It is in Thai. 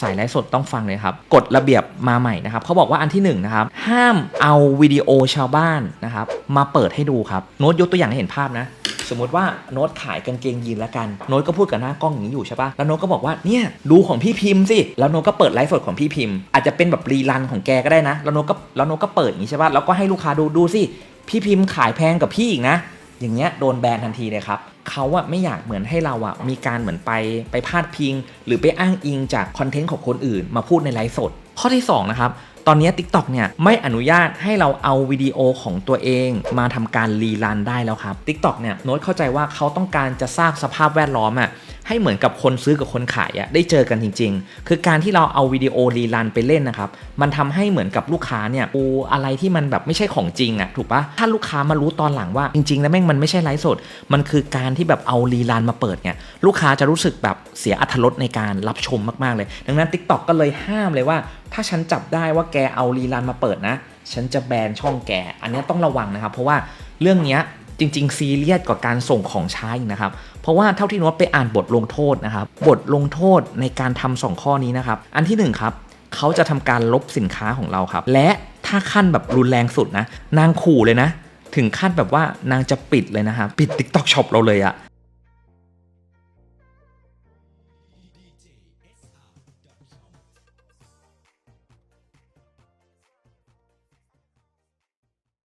สายไลฟ์สดต้องฟังเลยครับกฎระเบียบมาใหม่นะครับเขาบอกว่าอันที่หนึ่งนะครับห้ามเอาวิดีโอชาวบ้านนะครับมาเปิดให้ดูครับโน้ตยกตัวอย่างให้เห็นภาพนะสมมติว่าโน้ตขายกางเกงยีนแล้วกันโน้ตก็พูดกับหน้ากล้องอย่างนี้อยู่ใช่ปะแล้วโน้ตก็บอกว่าเนี่ยดูของพี่พิมพ์สิแล้วโน้ตก็เปิดไลฟ์สดของพี่พิมพ์อาจจะเป็นแบบรีรันของแกก็ได้นะ แล้วโน้ตก็แล้วโน้ตก็เปิดอย่างนี้ใช่ปะแล้วก็ให้ลูกค้าดูดูสิพี่พิมพ์ขายแพงกับพี่อีกนะ อย่างเงี้ยโดนแบนทันทีเลยครับเขาอะไม่อยากเหมือนให้เราอะมีการเหมือนไปไปพาดพิง หรือไปอ้างอิงจากคอนเทนต์ของคนอื่น มาพูดในไลฟ์สด ข้อที่สองนะครับตอนนี้ TikTok เนี่ยไม่อนุญาตให้เราเอาวิดีโอของตัวเองมาทำการรีรันได้แล้วครับ TikTok เนี่ยโน้ตเข้าใจว่าเขาต้องการจะสร้างสภาพแวดล้อมอะ ให้เหมือนกับคนซื้อกับคนขายอะได้เจอกันจริง ๆ คือการที่เราเอาวิดีโอรีรันไปเล่นนะครับ มันทำให้เหมือนกับลูกค้าเนี่ยดูอะไรที่มันแบบไม่ใช่ของจริงอะถูกปะถ้าลูกค้ามารู้ตอนหลังว่าจริง ๆ แล้วแม่งมันไม่ใช่ไลฟ์สด มันคือการที่แบบเอารีรันมาเปิดเนี่ยลูกค้าจะรู้สึกแบบเสียอัธรสในการรับชมมากๆเลย ดังนั้น TikTok ก็เลยห้ามเลยว่า ถ้าฉันจับได้ว่าแกเอารีรันมาเปิดนะ ฉันจะแบนช่องแก อันนี้ต้องระวังนะครับ เพราะว่าเรื่องเนี้ย จริง ๆ ซีเรียสกว่าการส่งของช้าอีกนะครับ เพราะว่าเท่าที่โน้ตไปอ่านบทลงโทษนะครับ บทลงโทษในการทำสองข้อนี้นะครับ อันที่หนึ่งครับเขาจะทำการลบสินค้าของเราครับ และถ้าขั้นแบบรุนแรงสุดนะ นางขู่เลยนะ ถึงขั้นแบบว่านางจะปิดเลยนะครับ ปิด TikTok Shop เราเลยอะ